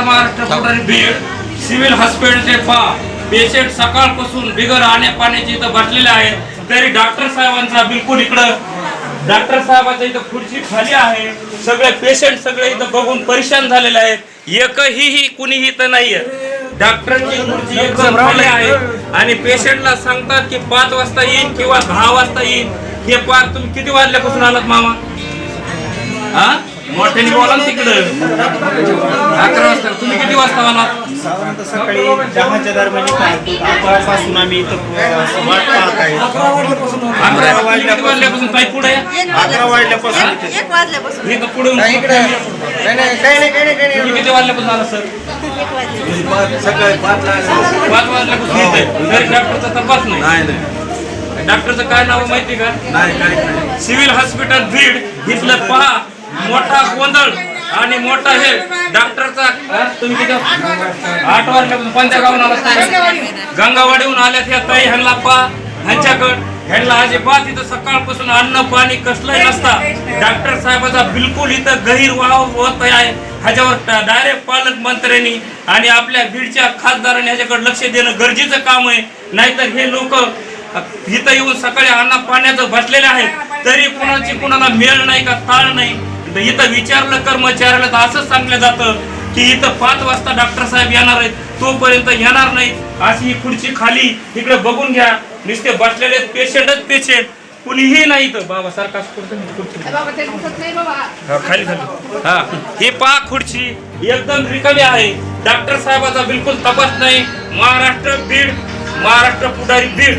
नमस्कार महाराष्ट्र पुढारी बीड सिव्हिल हॉस्पिटलचे पा पेशंट सकाळपासून बिगर आणि पाण्याची इथं बसलेले आहेत. तरी डॉक्टर साहेबांचा बिलकुल इकडं डॉक्टर साहेबांच्या इथं खुर्ची खाली आहे. सगळे पेशंट सगळे इथं बघून परेशान झालेले आहेत. एकही ही कुणीही इथं नाहीये. डॉक्टरांची खुर्ची एकदम खाली आहे. आणि पेशंटला सांगतात की पाच वाजता येईन किंवा दहा वाजता येईन. हे पार तुम्ही किती वाजल्यापासून आलात मामा? हा मोठ्याने बोला ना तिकडं. अकरा वाजता. तुम्ही किती वाजता आलात? साधारणतः सकाळी दहाच्या दरम्यानपासून आम्ही इथं अ, वाट पाहत आहे. अकरा तुम्ही किती वाजल्यापासून. ताई पुढे या. अकरा वाजल्यापासून. इथे एक वाजल्यापासून. मी तर पुढे तुम्ही किती वाजल्यापासून आला सर? एक वाजल्यापासून. पाच वाजल्यापासून येते तरी डॉक्टरचा तपास नाही. डॉक्टरचं काय नाव माहिती का? Civil hospital Beed. इथलं पहा. मोठा गोंधळ आणि मोठा हे डॉक्टरचा तुम्ही किती आठ वाजल्यापासून कोणत्या गावून आला गंगावाडीहून आल्यात या ताई ह्यांना पहा ह्यांच्याकडं. ह्यांना अजिबात इथं सकाळपासून अन्न पाणी कसलंही नसता. डॉक्टर साहेबाचा बिलकुल इथं गहीर वाव होत आहे. ह्याच्यावर डायरेक्ट पालकमंत्र्यांनी आणि आपल्या बीडच्या खासदारांनी ह्याच्याकडे लक्ष देणं गरजेचं काम आहे. नाहीतर हे लोक इथं येऊन सकाळी अन्न पाण्याचं बसलेले आहेत. तरी कुणाची कुणाला मेळ नाही का ताळ नाही. तर इथं विचारलं कर्मचाऱ्याला तर असंच सांगलं जातं की इथं पाच वाजता डॉक्टर साहेब येणार आहेत तोपर्यंत येणार नाही अशी ही खुर्ची खाली इकडे बघून घ्या. नुसते बसलेले पेशंटच पेशंट. कुणीही नाही इथं. बाबा सारखा खाली खाली. हा ही पहा खुर्ची. एकदम रिकामी आहे. डॉक्टर साहेबाचा बिलकुल तपास नाही. महाराष्ट्र बीड महाराष्ट्र पुढारी बीड.